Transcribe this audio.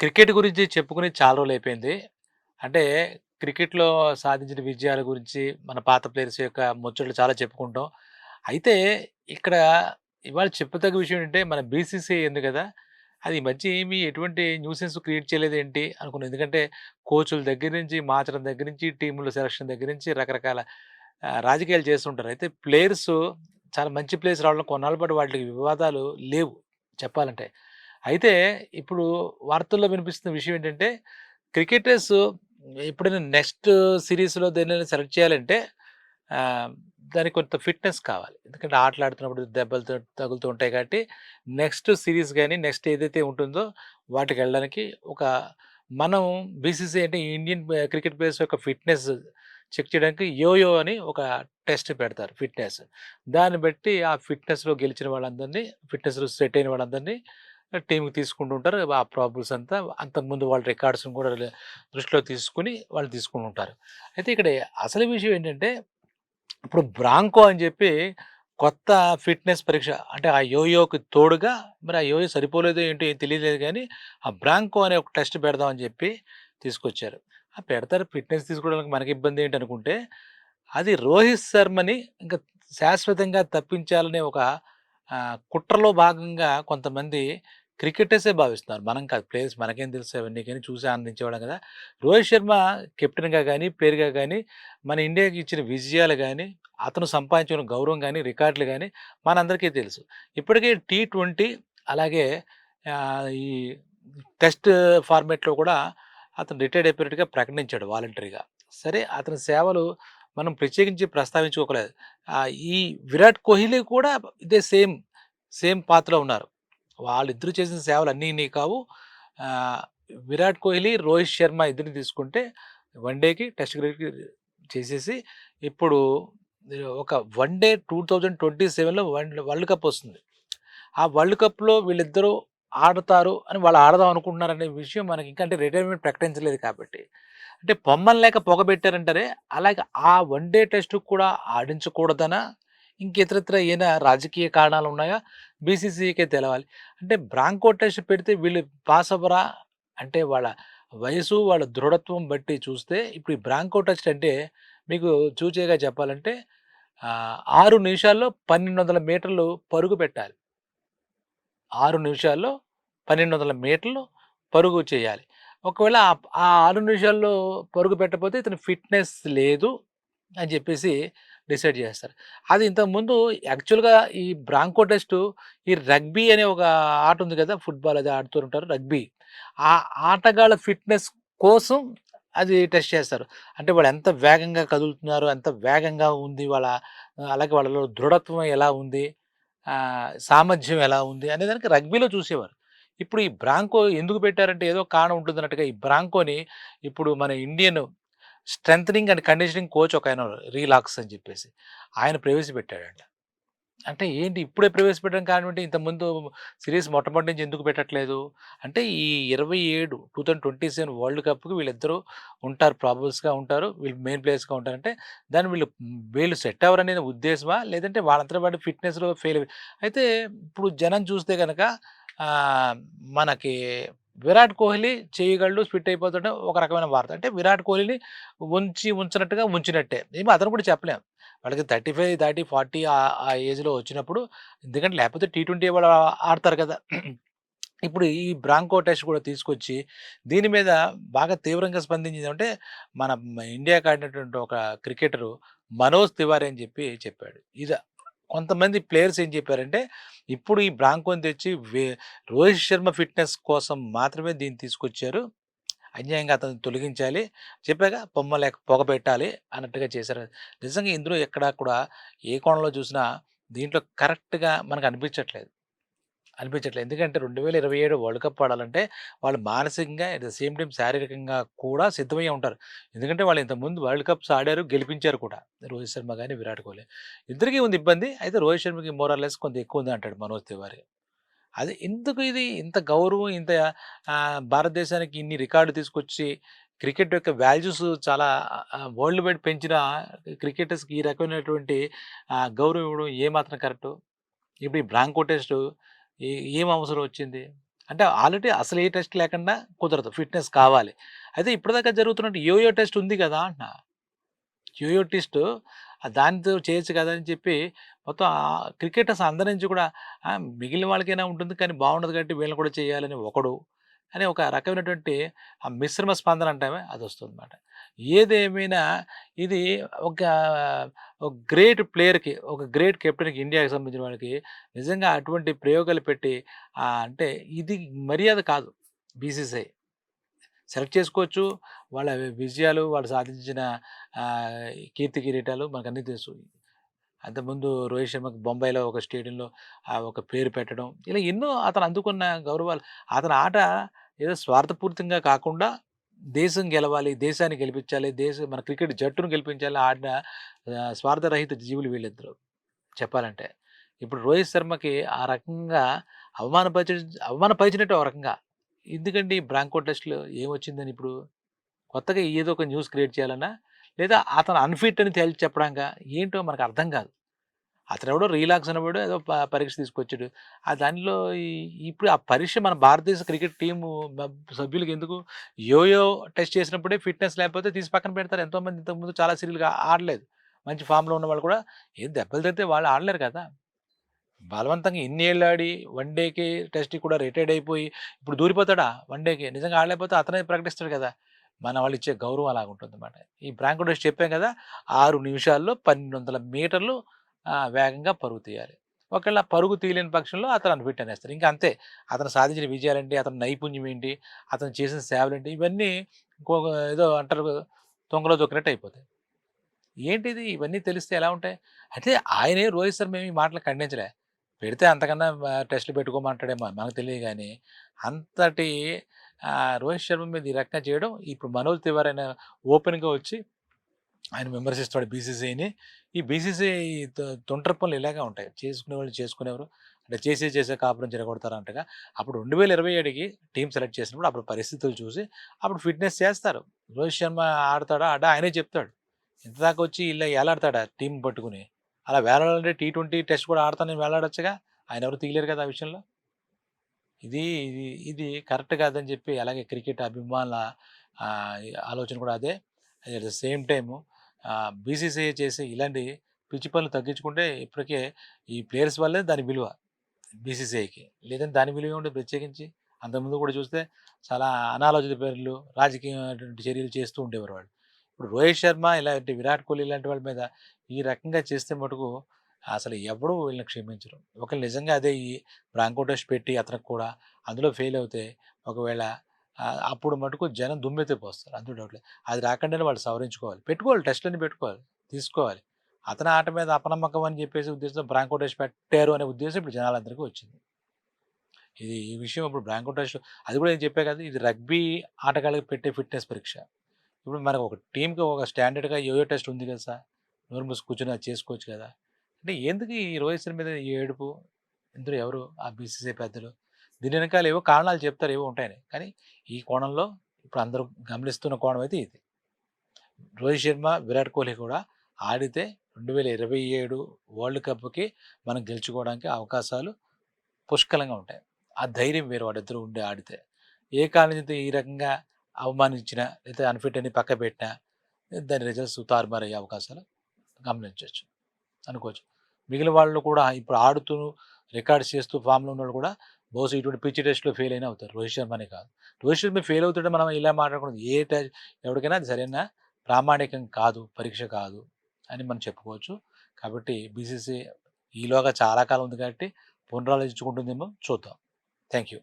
Cricket గురించి చెప్పుకుని చాలా రోజులు అయిపోయింది. అంటే క్రికెట్‌లో సాధించిన విజయాల గురించి మన పాత ప్లేయర్స్ యొక్క ముచ్చట్లు చాలా చెప్పుకుంటాం. అయితే ఇక్కడ ఇవాళ చెప్పదగ్గ విషయం ఏంటంటే మన బీసీసీఐ ఉంది కదా! అది మంచి ఏమి ఎటువంటి న్యూసెన్స్ క్రియేట్ చేయలేదు ఏంటి అనుకున్నాను. ఎందుకంటే కోచుల దగ్గర నుంచి మార్చడం దగ్గర నుంచి టీముల సెలక్షన్ దగ్గర నుంచి రకరకాల రాజకీయాలు చేస్తుంటారు. అయితే ప్లేయర్స్ చాలా మంచి ప్లేయర్స్ రావడం కొన్నాళ్ళ పాటు వాటికి వివాదాలు లేవు చెప్పాలంటే. అయితే ఇప్పుడు వార్తల్లో వినిపిస్తున్న విషయం ఏంటంటే క్రికెటర్స్ ఎప్పుడైనా నెక్స్ట్ సిరీస్లో దేన్నైనా సెలెక్ట్ చేయాలంటే దానికి కొంత ఫిట్‌నెస్ కావాలి. ఎందుకంటే ఆటలాడుతున్నప్పుడు దెబ్బలు తగులుతూ ఉంటాయి కాబట్టి నెక్స్ట్ సిరీస్ కానీ నెక్స్ట్ ఏదైతే ఉంటుందో వాటికి వెళ్ళడానికి ఒక మనం బీసీసీ అంటే ఇండియన్ క్రికెట్ ప్లేయర్స్ యొక్క ఫిట్‌నెస్ చెక్ చేయడానికి యోయో అని ఒక టెస్ట్ పెడతారు ఫిట్‌నెస్. దాన్ని బట్టి ఆ ఫిట్‌నెస్‌లో గెలిచిన వాళ్ళందరినీ ఫిట్‌నెస్‌లో సెట్ అయిన వాళ్ళందరినీ టీంకి తీసుకుంటూ ఉంటారు. ఆ ప్రాబ్లమ్స్ అంతా అంతకుముందు వాళ్ళ రికార్డ్స్‌ని కూడా దృష్టిలో తీసుకొని వాళ్ళు తీసుకుంటుంటారు ఉంటారు. అయితే ఇక్కడ అసలు విషయం ఏంటంటే ఇప్పుడు బ్రాంకో అని చెప్పి కొత్త ఫిట్‌నెస్ పరీక్ష అంటే ఆ యోయోకి తోడుగా మరి ఆ యోయో సరిపోలేదో ఏంటో ఏం తెలియలేదు కానీ ఆ బ్రాంకో అనే ఒక టెస్ట్ పెడదాం అని చెప్పి తీసుకొచ్చారు. ఆ పెడతారు ఫిట్‌నెస్ తీసుకోవడానికి మనకి ఇబ్బంది ఏంటనుకుంటే అది రోహిత్ శర్మని ఇంకా శాశ్వతంగా తప్పించాలనే ఒక కుట్రలో భాగంగా కొంతమంది క్రికెటర్సే భావిస్తున్నారు. మనం కాదు ప్లేయర్స్ మనకేం తెలుసు అవన్నీ కానీ చూసి ఆనందించేవాళ్ళం కదా! రోహిత్ శర్మ కెప్టెన్‌గా కానీ పేరుగా కానీ మన ఇండియాకి ఇచ్చిన విజయాలు కానీ అతను సంపాదించిన గౌరవం కానీ రికార్డులు కానీ మనందరికీ తెలుసు. ఇప్పటికే టీ20 అలాగే ఈ టెస్ట్ ఫార్మేట్లో కూడా అతను రిటైర్డ్ అయిపోయినట్టుగా ప్రకటించాడు వాలంటరీగా. సరే అతని సేవలు మనం ప్రత్యేకించి ప్రస్తావించుకోకలేదు. ఈ విరాట్ కోహ్లీ కూడా ఇదే సేమ్, సేమ్ పాత్రలో ఉన్నారు. వాళ్ళిద్దరు చేసిన సేవలు అన్నీ నీ కావు. విరాట్ కోహ్లీ, రోహిత్ శర్మ ఇద్దరిని తీసుకుంటే వన్ డేకి, టెస్ట్ క్రికెట్‌కి చేసేసి ఇప్పుడు ఒక one day two thousand twenty సెవెన్లో వన్ వరల్డ్ కప్ వస్తుంది. ఆ వరల్డ్ కప్‌లో వీళ్ళిద్దరూ ఆడతారు అని వాళ్ళు ఆడదాం అనుకుంటున్నారనే విషయం మనకి ఇంకా అంటే రిటైర్మెంట్ ప్రకటించలేదు కాబట్టి. అంటే పొమ్మని లేక పొగబెట్టారంటారే అలాగే ఆ వన్ డే టెస్ట్ కూడా ఆడించకూడదనా? ఇంకెతరత్ర ఇతరితర ఏమైనా రాజకీయ కారణాలు ఉన్నాయా? బీసీసీకే తెలవాలి. అంటే బ్రాంకో టెస్ట్ పెడితే వీళ్ళు పాస్ అవ్వరా? అంటే వాళ్ళ వయసు, వాళ్ళ దృఢత్వం బట్టి చూస్తే ఇప్పుడు ఈ బ్రాంకో టెస్ట్ అంటే మీకు చూచేగా చెప్పాలంటే ఆరు నిమిషాల్లో పన్నెండు వందల మీటర్లు పరుగు పెట్టాలి. ఆరు నిమిషాల్లో 1200 మీటర్లు పరుగు చేయాలి. ఒకవేళ ఆ ఆరు నిమిషాల్లో పరుగు పెట్టకపోతే ఇతని ఫిట్‌నెస్ లేదు అని చెప్పేసి డిసైడ్ చేస్తారు. అది ఇంతకుముందు యాక్చువల్‌గా ఈ బ్రాంకో టెస్టు ఈ రగ్బీ అనే ఒక ఆట ఉంది కదా! ఫుట్‌బాల్ అది ఆడుతూ ఉంటారు రగ్బీ. ఆ ఆటగాళ్ళ ఫిట్‌నెస్ కోసం అది టెస్ట్ చేస్తారు. అంటే వాళ్ళు ఎంత వేగంగా కదులుతున్నారు, ఎంత వేగంగా ఉంది వాళ్ళ అలాగే వాళ్ళలో దృఢత్వం ఎలా ఉంది, సామర్థ్యం ఎలా ఉంది అనే దానికి రగ్బీలో చూసేవారు. ఇప్పుడు ఈ బ్రాంకో ఎందుకు పెట్టారంటే ఏదో కారణం ఉంటుందన్నట్టుగా ఈ బ్రాంకోని ఇప్పుడు మన ఇండియన్ స్ట్రెంగ్ అండ్ కండిషనింగ్ కోచ్ ఒక ఆయన రీలాక్స్ అని చెప్పేసి. ఆయన ప్రవేశపెట్టాడంట. అంటే ఏంటి ఇప్పుడే ప్రవేశపెట్టడం కానివ్వండి ఇంతకుముందు సిరీస్ మొట్టమొదటి నుంచి ఎందుకు పెట్టట్లేదు? అంటే ఈ 27 2027 వరల్డ్ కప్‌కి వీళ్ళిద్దరూ ఉంటారు. ప్రాబుల్స్గా ఉంటారు. వీళ్ళు మెయిన్ ప్లేయర్స్‌గా ఉంటారంటే దాన్ని వీళ్ళు వీళ్ళు సెట్ అవ్వరనే ఉద్దేశమా? లేదంటే వాళ్ళంతా వాడి ఫిట్‌నెస్‌లో ఫెయిల్ అయితే ఇప్పుడు జనం చూస్తే కనుక మనకి విరాట్ కోహ్లీ చేయగలడు, ఫిట్ అయిపోతుంటే ఒక రకమైన వార్త. అంటే విరాట్ కోహ్లీని ఉంచి ఉంచినట్టుగా ఉంచినట్టే. ఏమి అతను కూడా చెప్పలేం. వాళ్ళకి 35 దాటి ఫార్టీ ఆ ఏజ్‌లో వచ్చినప్పుడు ఎందుకంటే లేకపోతే టీ20 వాళ్ళు ఆడతారు కదా! ఇప్పుడు ఈ బ్రాంకో టెస్ట్ కూడా తీసుకొచ్చి దీని మీద బాగా తీవ్రంగా స్పందించిందంటే మన ఇండియాకి ఆడినటువంటి ఒక క్రికెటరు మనోజ్ తివారీ అని చెప్పి చెప్పాడు. ఇదా కొంతమంది ప్లేయర్స్ ఏం చెప్పారంటే ఇప్పుడు ఈ బ్రాంకోని తెచ్చి వే రోహిత్ శర్మ ఫిట్‌నెస్ కోసం మాత్రమే దీన్ని తీసుకొచ్చారు. అన్యాయంగా అతను తొలగించాలి. చెప్పాక పొమ్మ లేక పొగ పెట్టాలి అన్నట్టుగా చేశారు. నిజంగా ఇందులో ఎక్కడా కూడా ఏ కోణంలో చూసినా దీంట్లో కరెక్ట్‌గా మనకు అనిపించట్లేదు. అనిపించట్లేదు. ఎందుకంటే 2027 వరల్డ్ కప్ ఆడాలంటే వాళ్ళు మానసికంగా అట్ ద సేమ్ టైం శారీరకంగా కూడా సిద్ధమయ్యే ఉంటారు. ఎందుకంటే వాళ్ళు ఇంతకుముందు వరల్డ్ కప్స్ ఆడారు, గెలిపించారు కూడా. రోహిత్ శర్మ కానీ విరాట్ కోహ్లీ. ఇద్దరికీ ఉంది ఇబ్బంది. అయితే రోహిత్ శర్మకి మోరార్లెస్ కొంత ఎక్కువ ఉంది అంటాడు మనోజ్ తివారీ. అది ఎందుకు ఇది ఇంత గౌరవం ఇంత భారతదేశానికి ఇన్ని రికార్డులు తీసుకొచ్చి క్రికెట్ యొక్క వాల్యూస్ చాలా వరల్డ్ వైడ్ పెంచిన క్రికెటర్స్‌కి ఈ రకమైనటువంటి గౌరవం ఇవ్వడం ఏమాత్రం కరెక్టు? ఇప్పుడు ఈ బ్రాంకో టెస్టు ఏ ఏం అవసరం వచ్చింది? అంటే ఆల్రెడీ అసలు ఏ టెస్ట్ లేకుండా కుదరదు. ఫిట్‌నెస్ కావాలి. అయితే ఇప్పటిదాకా జరుగుతున్నట్టు యోయో టెస్ట్ ఉంది కదా అంటున్నా. యోయో టెస్ట్ దానితో చేయొచ్చు కదా! అని చెప్పి మొత్తం క్రికెటర్స్ అందరి నుంచి కూడా మిగిలిన వాళ్ళకైనా ఉంటుంది కానీ బాగుండదు కాబట్టి వీళ్ళని కూడా చేయాలని ఒకడు, అని ఒక రకమైనటువంటి ఆ మిశ్రమ స్పందన అంటామే అదొస్తుందన్నమాట. ఏదేమైనా ఇది ఒక ఒక గ్రేట్ ప్లేయర్‌కి, ఒక గ్రేట్ కెప్టెన్‌కి ఇండియాకి సంబంధించిన వాడికి నిజంగా అటువంటి ప్రయోగాలు పెట్టి అంటే ఇది మర్యాద కాదు బీసీసీఐ. సెలెక్ట్ చేసుకోవచ్చు. వాళ్ళ విజయాలు, వాళ్ళు సాధించిన కీర్తి కిరీటాలు మనకన్నీ తెలుసు. అంతకుముందు రోహిత్ శర్మకి బొంబాయిలో ఒక స్టేడియంలో ఆ ఒక పేరు పెట్టడం. ఇలా ఎన్నో అతను అందుకున్న గౌరవాలు అతని ఆట ఏదో స్వార్థపూరితంగా కాకుండా దేశం గెలవాలి, దేశాన్ని గెలిపించాలి, దేశం మన క్రికెట్ జట్టును గెలిపించాలి ఆడిన స్వార్థరహిత జీవులు వీళ్ళిద్దరు చెప్పాలంటే. ఇప్పుడు రోహిత్ శర్మకి ఆ రకంగా అవమానపరిచి అవమానపరిచినట్టు ఒక రకంగా. ఎందుకండి బ్రాంకో టెస్ట్‌లో ఏమొచ్చిందని ఇప్పుడు? కొత్తగా ఏదో ఒక న్యూస్ క్రియేట్ చేయాలన్నా లేదా అతను అన్‌ఫిట్ అని తేల్చి చెప్పడానికి ఏంటో మనకు అర్థం కాదు. అతనెవడో రిలాక్స్ అనేవాడు ఏదో పరీక్ష తీసుకొచ్చాడు. ఆ దానిలో ఈ ఇప్పుడు ఆ పరీక్ష మన భారతదేశ క్రికెట్ టీము సభ్యులకి ఎందుకు? యోయో టెస్ట్ చేసినప్పుడే ఫిట్‌నెస్ లేకపోతే తీసి పక్కన పెడతారు. ఎంతోమంది ఇంతకుముందు చాలా సీరియల్గా ఆడలేదు. మంచి ఫామ్‌లో ఉన్న వాళ్ళు కూడా ఏం దెబ్బలు తిడితే వాళ్ళు ఆడలేరు కదా! బలవంతంగా ఇన్నేళ్ళు ఆడి వన్ డేకి, టెస్ట్‌కి కూడా రిటైర్డ్ అయిపోయి ఇప్పుడు దూరిపోతాడా వన్ డేకి? నిజంగా ఆడలేకపోతే అతనే ప్రకటిస్తాడు కదా! మన వాళ్ళు ఇచ్చే గౌరవం అలాగుంటుందన్నమాట. ఈ బ్రాంకో చెప్పాం కదా! ఆరు నిమిషాల్లో 1200 మీటర్లు వేగంగా పరుగు తీయాలి. ఒకవేళ పరుగు తీయలేని పక్షంలో అతను అన్‌ఫిట్ అనేస్తారు. ఇంకా అంతే. అతను సాధించిన విజయాలేంటి? అతని నైపుణ్యం ఏంటి? అతను చేసిన సేవలేంటి? ఇవన్నీ ఇంకో ఏదో అంటారు తొంగలో దొక్కినట్టు అయిపోతాయి. ఏంటిది? ఇవన్నీ తెలిస్తే ఎలా ఉంటాయి? అయితే ఆయనే రోహిత్ శర్మ ఏమి ఈ మాటలు ఖండించలే. పెడితే అంతకన్నా టెస్టులు పెట్టుకోమంటాడేమో మనకు తెలియదు కానీ అంతటి రోహిత్ శర్మ మీద ఈ రకంగా చేయడం ఇప్పుడు మనోజ్ తివారీ ఆయన ఓపెన్‌గా వచ్చి ఆయన విమర్శిస్తాడు బీసీసీఐని. ఈ బీసీసీఐ తొ తొంటరి పనులు ఇలాగే ఉంటాయి. చేసుకునే వాళ్ళు చేసుకునేవారు. అంటే చేసి చేసే కాపురం చెడగొడతారంటగా. అప్పుడు రెండు వేల ఇరవై ఏడుకి టీం సెలెక్ట్ చేసినప్పుడు అప్పుడు పరిస్థితులు చూసి అప్పుడు ఫిట్‌నెస్ చేస్తారు. రోహిత్ శర్మ ఆడతాడా? అడా ఆయనే చెప్తాడు. ఇంతదాకా వచ్చి ఇలా వేలాడతాడా టీం పట్టుకుని అలా వేలాడాలంటే టీ20 టెస్ట్ కూడా ఆడతానని వేలాడొచ్చుగా. ఆయన ఎవరు తీయలేరు కదా! ఆ విషయంలో. ఇది ఇది ఇది కరెక్ట్ కాదని చెప్పి అలాగే క్రికెట్ అభిమానుల ఆలోచన కూడా అదే. At the same time BCCI చేసే ఇలాంటి పిచ్చి పనులు తగ్గించుకుంటే ఇప్పటికే ఈ ప్లేయర్స్ వల్లే దాని విలువ బీసీసీఐకి. లేదంటే దాని విలువ ఏముంటది ప్రత్యేకించి? అంతకుముందు కూడా చూస్తే చాలా అనాలోచిత పేర్లు, రాజకీయమైనటువంటి చర్యలు చేస్తూ ఉండేవారు వాళ్ళు. ఇప్పుడు రోహిత్ శర్మ ఇలాంటి విరాట్ కోహ్లీ ఇలాంటి వాళ్ళ మీద ఈ రకంగా చేస్తే మటుకు అసలు ఎవడు వీళ్ళని క్షమించరు. ఒకవేళ నిజంగా అదే ఈ బ్రాంకో టెస్ట్ పెట్టి అతనికి కూడా అందులో ఫెయిల్ అవుతే ఒకవేళ అప్పుడు మటుకు జనం దుమ్మెత్తిపోస్తారు. అందులో డౌట్ లేదు. అది రాకుండానే వాళ్ళు సవరించుకోవాలి. పెట్టుకోవాలి టెస్ట్‌లన్నీ పెట్టుకోవాలి. తీసుకోవాలి. అతని ఆట మీద అపనమ్మకం అని చెప్పేసి ఉద్దేశంతో బ్రాంకో టెస్ట్ పెట్టారు అనే ఉద్దేశం ఇప్పుడు జనాలందరికీ వచ్చింది. ఇది ఈ విషయం ఇప్పుడు బ్రాంకో టెస్ట్ అది కూడా నేను చెప్పే కదా! ఇది రగ్బీ ఆటగాళ్ళకి పెట్టే ఫిట్‌నెస్ పరీక్ష. ఇప్పుడు మనకు ఒక టీంకి ఒక స్టాండర్డ్‌గా యోయో టెస్ట్ ఉంది కదా సార్! నోరు మూసి కూర్చొని అది చేసుకోవచ్చు కదా! అంటే ఎందుకు ఈ రోహిత్ శర్మ మీద ఈ ఏడుపు? ఇందులో ఎవరు ఆ బీసీసీఐ పెద్దలు? దీని వెనకాల ఏవో కారణాలు చెప్తారు ఏవో ఉంటాయని. కానీ ఈ కోణంలో ఇప్పుడు అందరూ గమనిస్తున్న కోణం అయితే ఇది. రోహిత్ శర్మ, విరాట్ కోహ్లీ కూడా ఆడితే 2027 వరల్డ్ కప్‌కి మనం గెలుచుకోవడానికి అవకాశాలు పుష్కలంగా ఉంటాయి. ఆ ధైర్యం వేరు వాళ్ళిద్దరూ ఉండి ఆడితే. ఏ కారణం ఈ రకంగా అవమానించినా లేదా అన్‌ఫిట్ అని పక్కబెట్టినా దాని రిజల్ట్స్ తారుమారయ్యే అవకాశాలు గమనించవచ్చు అనుకోవచ్చు. మిగిలిన వాళ్ళు కూడా ఇప్పుడు ఆడుతూ రికార్డ్స్ చేస్తూ ఫామ్‌లో ఉన్నోళ్ళు కూడా బహుశా ఇటువంటి పిచ్చి టెస్ట్‌లో ఫెయిల్ అయినా అవుతారు. రోహిత్ శర్మనే కాదు. రోహిత్ శర్మ ఫెయిల్ అవుతుంటే మనం ఇలా మాట్లాడకూడదు. ఏ టెస్ట్ ఎవరికైనా అది సరైన ప్రామాణికం కాదు, పరీక్ష కాదు అని మనం చెప్పుకోవచ్చు. కాబట్టి బీసీసీ ఈలోగా చాలా కాలం ఉంది కాబట్టి పునరాలోచించుకుంటుందేమో చూద్దాం. Thank you.